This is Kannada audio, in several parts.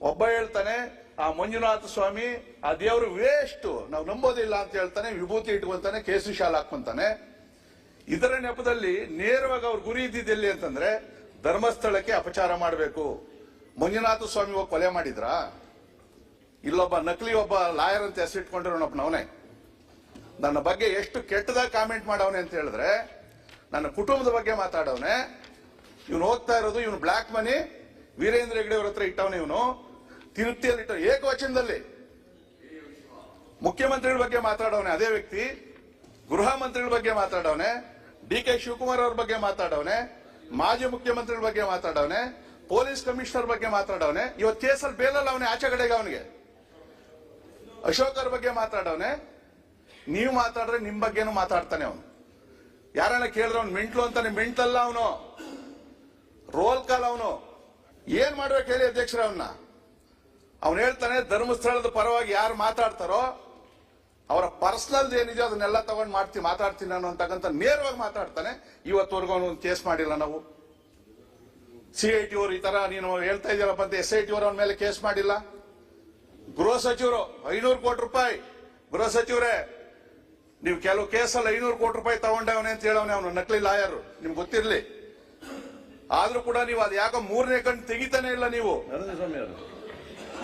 ಒಬ್ಬ ಹೇಳ್ತಾನೆ, ಆ ಮಂಜುನಾಥ ಸ್ವಾಮಿ, ಆ ದೇವರು ವೇಸ್ಟ್ ನಾವು ನಂಬೋದಿಲ್ಲ ಅಂತ ಹೇಳ್ತಾನೆ, ವಿಭೂತಿ ಇಟ್ಕೊಂತಾನೆ, ಕೇಸರಿ ಶಾಲ್ ಹಾಕೊಂತಾನೆ ಇದರ ನೆಪದಲ್ಲಿ ನೇರವಾಗಿ ಅವ್ರ ಗುರಿ ಇದ್ದಿದ್ದೆಲ್ಲಿ ಅಂತಂದ್ರೆ, ಧರ್ಮಸ್ಥಳಕ್ಕೆ ಅಪಚಾರ ಮಾಡಬೇಕು. ಮಂಜುನಾಥ ಸ್ವಾಮಿ ಹೋಗಿ ಕೊಲೆ ಮಾಡಿದ್ರ? ಇಲ್ಲೊಬ್ಬ ನಕಲಿ ಒಬ್ಬ ಲಾಯರ್ ಅಂತ ಹೆಸರಿಟ್ಕೊಂಡಿರೋನೊಬ್ಬನವನೇ ನನ್ನ ಬಗ್ಗೆ ಎಷ್ಟು ಕೆಟ್ಟದಾಗಿ ಕಾಮೆಂಟ್ ಮಾಡವನೆ ಅಂತ ಹೇಳಿದ್ರೆ, ನನ್ನ ಕುಟುಂಬದ ಬಗ್ಗೆ ಮಾತಾಡವನೆ. ಇವನು ಹೋಗ್ತಾ ಇರೋದು, ಇವನು ಬ್ಲಾಕ್ ಮನಿ, ವೀರೇಂದ್ರ ಹೆಗ್ಡೆ ಅವ್ರ ಹತ್ರ ಇಟ್ಟವನೇ ಇವನು. ತಿರುಪ್ತಿಯಲ್ಲಿ ಇಟ್ಟ ಏಕವಚನದಲ್ಲಿ. ಮುಖ್ಯಮಂತ್ರಿಗಳ ಬಗ್ಗೆ ಮಾತಾಡವನೆ, ಅದೇ ವ್ಯಕ್ತಿ. ಗೃಹ ಮಂತ್ರಿಗಳ ಬಗ್ಗೆ ಮಾತಾಡವನೆ, ಡಿ ಕೆ ಶಿವಕುಮಾರ್ ಅವ್ರ ಬಗ್ಗೆ ಮಾತಾಡವನೆ, ಮಾಜಿ ಮುಖ್ಯಮಂತ್ರಿಗಳ ಬಗ್ಗೆ ಮಾತಾಡವನೆ, ಪೊಲೀಸ್ ಕಮಿಷನರ್ ಬಗ್ಗೆ ಮಾತಾಡವನೆ, ಇವತ್ತು ಕೇಸಲ್ಲಿ ಬೇಲಲ್ಲ ಅವನೇ, ಆಚೆ ಕಡೆಗೆ ಅವನಿಗೆ. ಅಶೋಕ್ ಅವ್ರ ಬಗ್ಗೆ ಮಾತಾಡವನೆ, ನೀವು ಮಾತಾಡ್ರೆ ನಿಮ್ ಬಗ್ಗೆನೂ ಮಾತಾಡ್ತಾನೆ ಅವನು. ಯಾರನ್ನ ಕೇಳಿದ್ರೆ ಅವ್ನು ಮಿಂಟ್ಲು ಅಂತಾನೆ ಮೆಂಟ್ಲಲ್ಲ ಅವನು. ರೋಲ್ ಕಾಲ್ ಅವನು. ಏನ್ ಮಾಡ್ಬೇಕು ಹೇಳಿ ಅಧ್ಯಕ್ಷರ ಅವನ್ನ ಅವನು ಹೇಳ್ತಾನೆ, ಧರ್ಮಸ್ಥಳದ ಪರವಾಗಿ ಯಾರು ಮಾತಾಡ್ತಾರೋ, ಅವರ ಪರ್ಸನಲ್ ಏನಿದೆಯೋ ಅದನ್ನೆಲ್ಲ ತಗೊಂಡು ಮಾಡ್ತೀನಿ ಮಾತಾಡ್ತೀನಿ ನಾನು ಅಂತಕ್ಕಂಥ ನೇರವಾಗಿ ಮಾತಾಡ್ತಾನೆ. ಇವತ್ತವರೆಗೂ ಅವನು ಕೇಸ್ ಮಾಡಿಲ್ಲ ನಾವು. ಸಿ ಐ ಟಿ ಅವರು ಈ ತರ ನೀನು ಹೇಳ್ತಾ ಇದ್ದೀರಪ್ಪ ಅಂತ ಎಸ್ ಐ ಟಿ ಅವರು ಅವನ ಮೇಲೆ ಕೇಸ್ ಮಾಡಿಲ್ಲ. ಗೃಹ ಸಚಿವರು, ಐನೂರು ಕೋಟಿ ರೂಪಾಯಿ. ಗೃಹ ಸಚಿವರೇ, ನೀವು ಕೆಲವು ಕೇಸಲ್ಲಿ ಐನೂರು ಕೋಟಿ ರೂಪಾಯಿ ತಗೊಂಡವನೆ ಅಂತ ಹೇಳವನೇ ಅವನು, ನಕಲಿ ಲಾಯರ್. ನಿಮ್ಗೆ ಗೊತ್ತಿರಲಿ. ಆದ್ರೂ ಕೂಡ ನೀವು ಅದು ಯಾಕೋ ಮೂರನೇ ಕಣ್ಣು ತೆಗಿತಾನೆ ಇಲ್ಲ ನೀವು.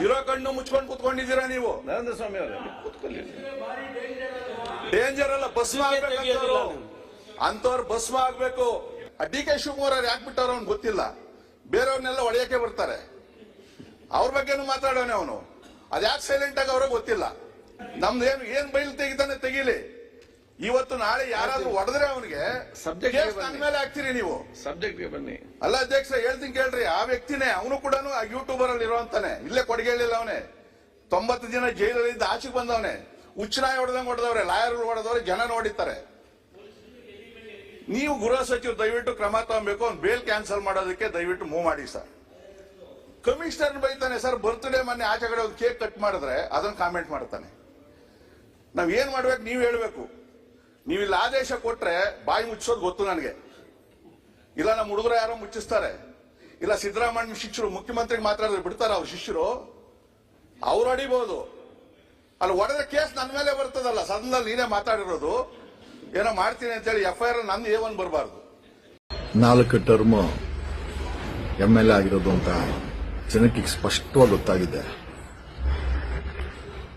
ಇರೋ ಕಣ್ಣು ಮುಚ್ಕೊಂಡು ಕುತ್ಕೊಂಡಿದ್ದೀರಾ ನೀವು? ನರೇಂದ್ರ ಸ್ವಾಮಿ ಅವರೇ. ಕೂತ್ಕೊಳ್ಳಿ. ಡೇಂಜರ್ ಅಲ್ಲ ಭಸ್ಮ ಆಗ್ಬೇಕಂತವ್ರು ಅಂತವ್ರು ಭಸ್ಮ ಆಗ್ಬೇಕು. ಡಿ ಕೆ ಶಿವಕುಮಾರ್ ಅವ್ರು ಯಾಕೆ ಬಿಟ್ಟವ್ರು ಅವ್ನು ಗೊತ್ತಿಲ್ಲ. ಬೇರೆಯವ್ರನ್ನೆಲ್ಲ ಒಡೆಯಕ್ಕೆ ಬರ್ತಾರೆ. ಅವ್ರ ಬಗ್ಗೆನು ಮಾತಾಡೋಣ ಅವನು. ಅದ್ಯಾಕೆ ಸೈಲೆಂಟ್ ಆಗಿ ಅವ್ರಿಗೆ ಗೊತ್ತಿಲ್ಲ. ನಮ್ದು ಏನು ಏನ್ ಬೈಲ್ ತೆಗಿತಾನೆ ತೆಗೀಲಿ. ಇವತ್ತು ನಾಳೆ ಯಾರಾದ್ರೂ ಹೊಡೆದ್ರೆ ಅವನಿಗೆ ಸಬ್ಜೆಕ್ಟ್ ನನ್ನ. ಮೇಲೆ ಹಾಕ್ತೀರಿ ನೀವು. ಸಬ್ಜೆಕ್ಟ್ ಬನ್ನಿ. ಅಲ್ಲ ಅಧ್ಯಕ್ಷ ಹೇಳ್ತೀನಿ ಕೇಳ್ರಿ ಆ ವ್ಯಕ್ತಿನೇ ಅವನು ಕೂಡ ಯೂಟ್ಯೂಬರ್ ಅಲ್ಲಿ ಇರುವಂತಾನೆ. ಇಲ್ಲೇ ಕೊಡುಗೆ ಹೇಳಿಲ್ಲ ಅವನೇ. ತೊಂಬತ್ತು ದಿನ ಜೈಲಲ್ಲಿ ಇದ್ದ ಆಚೆಗೆ ಬಂದವನೇ. ಉಚ್ಚನಾಯಿ ಹೊಡೆದಂಗೆ ಹೊಡೆದವ್ರೆ ಲಾಯರ್ ಹೊಡೆದವ್ರೆ ಜನ ನೋಡಿತಾರೆ ನೀವು ಗೃಹ ಸಚಿವರು ದಯವಿಟ್ಟು ಕ್ರಮ ತಗೊಬೇಕು. ಅವ್ನು ಬೇಲ್ ಕ್ಯಾನ್ಸಲ್ ಮಾಡೋದಕ್ಕೆ ದಯವಿಟ್ಟು ಮೂವ್ ಮಾಡಿ ಸರ್ ಕಮಿಷನರ್ ಬೈತಾನೆ ಸರ್ ಬರ್ತ್ಡೇ ಮೊನ್ನೆ ಆಚೆ ಕಡೆ ಒಂದು ಕೇಕ್ ಕಟ್ ಮಾಡಿದ್ರೆ ಅದನ್ನ ಕಾಮೆಂಟ್ ಮಾಡ್ತಾನೆ. ನಾವ್ ಏನ್ ಮಾಡ್ಬೇಕು? ನೀವು ಹೇಳ್ಬೇಕು. ನೀವು ಆದೇಶ ಕೊಟ್ರೆ ಬಾಯಿ ಮುಚ್ಚೋದು ಗೊತ್ತು ನನಗೆ. ಇಲ್ಲ ನಮ್ಮ ಹುಡುಗರ ಯಾರೋ ಮುಚ್ಚಿಸ್ತಾರೆ. ಇಲ್ಲ ಸಿದ್ದರಾಮಯ್ಯ ಶಿಷ್ಯರು ಮುಖ್ಯಮಂತ್ರಿಗೆ ಮಾತಾಡಿದ್ರೆ ಬಿಡ್ತಾರೆ ಅವ್ರ ಶಿಷ್ಯರು? ಅವ್ರು ಅಡಿಬಹುದು ಅಲ್ಲಿ ಹೊಡೆದ ಕೇಸ್ ನನ್ನ ಮೇಲೆ ಬರ್ತದಲ್ಲ, ಸದನದಲ್ಲಿ ನೀನೇ ಮಾತಾಡಿರೋದು. ಏನೋ ಮಾಡ್ತೀನಿ ಅಂತೇಳಿ ಎಫ್ ಐ ಆರ್ ನನ್ನ ಏ ಒನ್ ಬರಬಾರ್ದು. ನಾಲ್ಕು ಟರ್ಮ್ ಎಂ ಎಲ್ ಎ ಆಗಿರೋದು ಅಂತ ಜನಕ್ಕೆ ಸ್ಪಷ್ಟವಾಗಿ ಗೊತ್ತಾಗಿದೆ.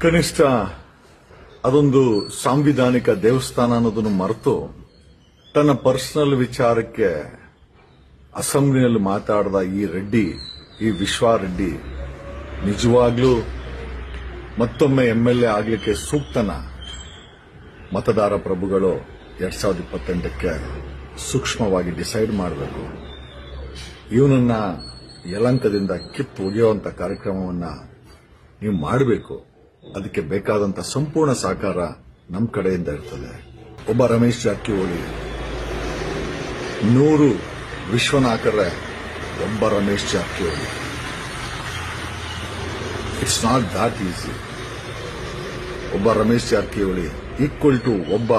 ಕನಿಷ್ಠ ಅದೊಂದು ಸಾಂವಿಧಾನಿಕ ದೇವಸ್ಥಾನ ಅನ್ನೋದನ್ನು ಮರೆತು ತನ್ನ ಪರ್ಸನಲ್ ವಿಚಾರಕ್ಕೆ ಅಸೆಂಬ್ಲಿನಲ್ಲಿ ಮಾತಾಡಿದ ಈ ರೆಡ್ಡಿ, ಈ ವಿಶ್ವ ರೆಡ್ಡಿ ನಿಜವಾಗ್ಲೂ ಮತ್ತೊಮ್ಮೆ ಎಂಎಲ್ಎ ಆಗಲಿಕ್ಕೆ ಸೂಕ್ತನ ಮತದಾರ ಪ್ರಭುಗಳು ಎರಡ್ ಸಾವಿರದ ಇಪ್ಪತ್ತೆಂಟಕ್ಕೆ ಸೂಕ್ಷ್ಮವಾಗಿ ಡಿಸೈಡ್ ಮಾಡಬೇಕು. ಇವನನ್ನ ಯಲಂಕದಿಂದ ಕಿತ್ತು ಒಗೆಯುವಂತ ಕಾರ್ಯಕ್ರಮವನ್ನು ನೀವು ಮಾಡಬೇಕು. ಅದಕ್ಕೆ ಬೇಕಾದಂತ ಸಂಪೂರ್ಣ ಸಹಕಾರ ನಮ್ಮ ಕಡೆಯಿಂದ ಇರ್ತದೆ. ಒಬ್ಬ ರಮೇಶ್ ಜಾರಕಿಹೊಳಿ, ನೂರು ವಿಶ್ವನಾಥರೇ ಒಬ್ಬ Ramesh Jarkiholi. It's not that easy ಒಬ್ಬ ರಮೇಶ್ ಜಾರಕಿಹೊಳಿ ಈಕ್ವಲ್ ಟು ಒಬ್ಬ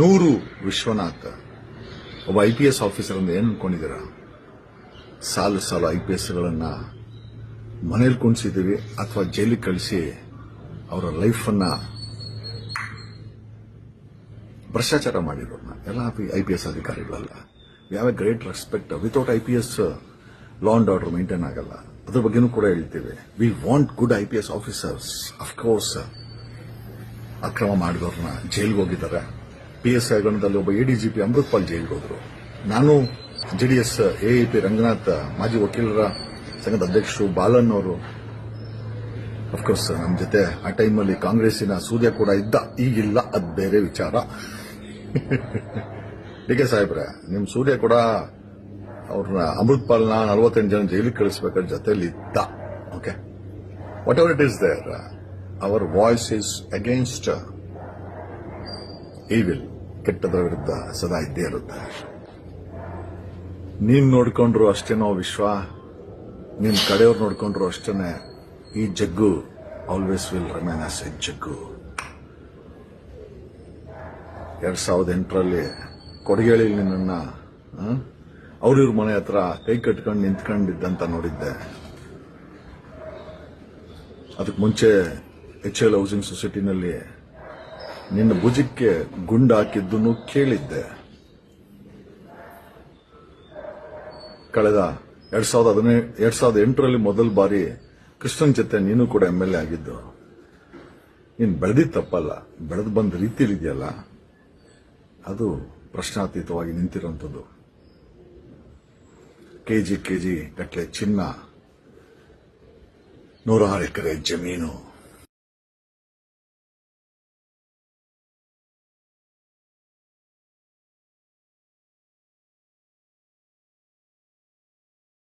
ನೂರು ವಿಶ್ವನಾಥ. ಒಬ್ಬ ಐ ಪಿ ಎಸ್ ಆಫೀಸರ್ ಅಂತ ಏನು ಅನ್ಕೊಂಡಿದ್ದೀರಾ? ಸಾಲು ಸಾಲು ಐ ಪಿ ಎಸ್ಗಳನ್ನ ಮನೇಲಿ ಕುಣಿಸಿದ್ದೀವಿ ಅಥವಾ ಜೈಲಿಗೆ ಕಳಿಸಿ ಅವರ ಲೈಫನ್ನ ಭ್ರಷ್ಟಾಚಾರ ಮಾಡಿರೋರ್ನ. ಎಲ್ಲ ಐ ಪಿ ಎಸ್ ಅಧಿಕಾರಿಗಳಲ್ಲ. ಯಾವ great respect without I P S law and order maintain ಆಗಲ್ಲ. ಅದ್ರ ಬಗ್ಗೆನೂ ಕೂಡ ಹೇಳ್ತೇವೆ. We want good I P S officers of course ಅಕ್ರಮ ಮಾಡಿದವ್ರನ್ನ ಜೈಲ್ಗೆ ಹೋಗಿದ್ದಾರೆ. ಪಿ ಎಸ್ ಗಣದಲ್ಲಿ ಒಬ್ಬ ಎಡಿಜಿಪಿ ಅಮೃತ್ಪಾಲ್ ಜೈಲ್ಗೆ ಹೋದ್ರು. ನಾನು ಜೆಡಿಎಸ್ ಎಐಪಿ ರಂಗನಾಥ್, ಮಾಜಿ ವಕೀಲರ ಸಂಘದ ಅಧ್ಯಕ್ಷರು, ಬಾಲನ್ ಅವರು ಅಫ್ಕೋರ್ಸ್ ನಮ್ಮ ಜೊತೆ ಆ ಟೈಮಲ್ಲಿ ಕಾಂಗ್ರೆಸ್ಸಿನ ಸೂರ್ಯ ಕೂಡ ಇದ್ದ. ಈಗಿಲ್ಲ, ಅದು ಬೇರೆ ವಿಚಾರ. ಡಿ ಕೆ ಸಾಹೇಬ್ರೆ ನಿಮ್ಮ ಸೂರ್ಯ ಕೂಡ ಅವ್ರನ್ನ ಅಮೃತ್ಪಾಲ್ನ ನಲವತ್ತೆಂಟು ಜನ ಜೈಲಿಗೆ ಕಳಿಸ್ಬೇಕಾದ್ರೆ ಜೊತೆಲಿ ಇದ್ದ. Okay whatever it is there our voice is against evil ಕೆಟ್ಟದರ ವಿರುದ್ಧ ಸದಾ ಇದ್ದೇ ಇರುತ್ತೆ. ನೀನ್ ನೋಡ್ಕೊಂಡ್ರು ಅಷ್ಟೇನೋ ವಿಶ್ವ. ನಿನ್ ಕಡೆಯವ್ರು ನೋಡ್ಕೊಂಡ್ರು ಅಷ್ಟೇನೆ. ಈ Jaggu always will remain as a Jaggu. ಎರಡ್ ಸಾವಿರದ ಎಂಟರಲ್ಲಿ ಕೊಡಗೇಳಿ ನನ್ನ ಅವ್ರಿವ್ರ ಮನೆ ಹತ್ರ ಕೈ ಕಟ್ಕೊಂಡು ನಿಂತ್ಕೊಂಡಿದ್ದಂತ ನೋಡಿದ್ದೆ. ಅದಕ್ಕೆ ಮುಂಚೆ ಎಚ್ ಎಲ್ ಹೌಸಿಂಗ್ ಸೊಸೈಟಿನಲ್ಲಿ ನಿನ್ನ ಭುಜಕ್ಕೆ ಗುಂಡು ಹಾಕಿದ್ದನ್ನು ಕೇಳಿದ್ದೆ. ಕಳೆದ ಎರಡ್ ಸಾವಿರದ ಹದಿನೈದು ಎರಡ್ ಸಾವಿರದ ಎಂಟರಲ್ಲಿ ಮೊದಲ ಬಾರಿ ಕೃಷ್ಣನ್ ಜೊತೆ ನೀನು ಕೂಡ ಎಂ ಎಲ್ ಎ ಆಗಿದ್ದು, ನೀನು ಬೆಳೆದಿದ್ ತಪ್ಪಲ್ಲ, ಬೆಳೆದು ಬಂದ ರೀತಿಲಿದೆಯಲ್ಲ, ಅದು ಪ್ರಶ್ನಾತೀತವಾಗಿ ನಿಂತಿರುವಂಥದ್ದು ಕೆಜಿ ಕೆಜಿ ಗಟ್ಟಲೆ ಚಿನ್ನ, ನೂರಾರು ಎಕರೆ ಜಮೀನು.